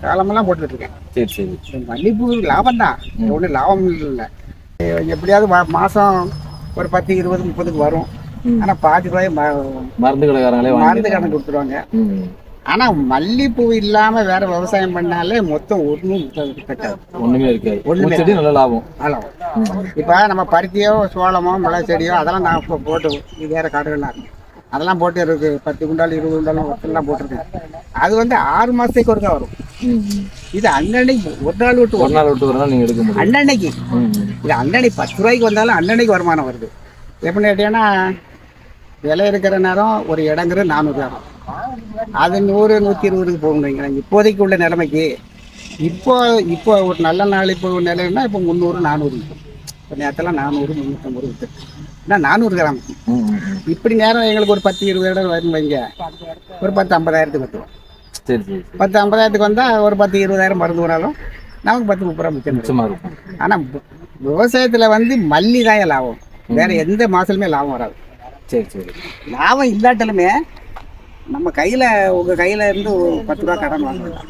காலமெல்லாம் போட்டுட்டு இருக்கேன் சரி. சரி மல்லிகைப்பூ லாபம் தான் ஒன்றும் லாபம் இல்லை எப்படியாவது மா- மாசம் ஒரு பத்து இருபது முப்பதுக்கு வரும். ம். ஆனா பாதி ரூபாய் ம- மருந்து கடைக்காரங்களே மருந்து வாங்கி கணக்கு கொடுத்துருவாங்க. ம். ஆனா மல்லிகைப்பூ இல்லாம வேற விவசாயம் பண்ணாலே மொத்தம் ஒன்றும் கட்டாது ஒண்ணுமே இருக்காது. ஒண்ணுமே பூச்செடி நல்ல லாபம். ஆளாம் இப்போ நம்ம பருத்தியோ சோளமோ மிளகு செடியோ அதெல்லாம் நான் இப்போ போட்டு இது வேற காடுகள்லாம் இருக்கு. அதெல்லாம் போட்டு இருக்கு பத்து குண்டால் இருபது குண்டாலும் ஒருத்தெல்லாம் போட்டிருக்கேன் அது வந்து ஆறு மாசத்துக்கு ஒருக்கா வரும். இது அன்னன்னைக்கு ஒரு நாள் விட்டு ஒரு நாள் விட்டு ஒரு நாள் நீங்க எடுக்க அன்னன்னைக்கு. இது அன்னன்னைக்கு பத்து ரூபாய்க்கு வந்தாலும் அன்னன்னைக்கு வருமானம் வருது. எப்படின்னு கேட்டீங்கன்னா விலை இருக்கிற நேரம் ஒரு இடங்கிற நானூறு ஆகும் அது நூறு நூற்றி இருபதுக்கு போகணும் இப்போதைக்கு உள்ள நிலைமைக்கு. இப்போ இப்போ ஒரு நல்ல நாள் இப்போ நிலைன்னா இப்போ முந்நூறு நானூறு. இப்போ நேரத்தில் நானூறு முந்நூற்றம்பது வித்து ஏன்னா நானூறு கிராம். இப்படி நேரம் எங்களுக்கு ஒரு பத்து இருபது இடம் வரும் வைங்க. ஒரு பத்து ஐம்பதாயிரத்துக்கு வந்துடும் சரி பத்து ஐம்பதாயிரத்துக்கு வந்தால் ஒரு பத்து இருபதாயிரம் மருந்து வராலும் நமக்கு பத்து முப்பது ரூபா மிச்சம். மிச்சமா இருக்கும். ஆனா வி- விவசாயத்துல வந்து மல்லி தான் லாபம். வேற எந்த மாசலுமே லாபம் வராது. சரி சரி. லாபம் இல்லாட்டாலுமே நம்ம கையில உங்க கையில இருந்து பத்து ரூபா கடன் வாங்கலாம்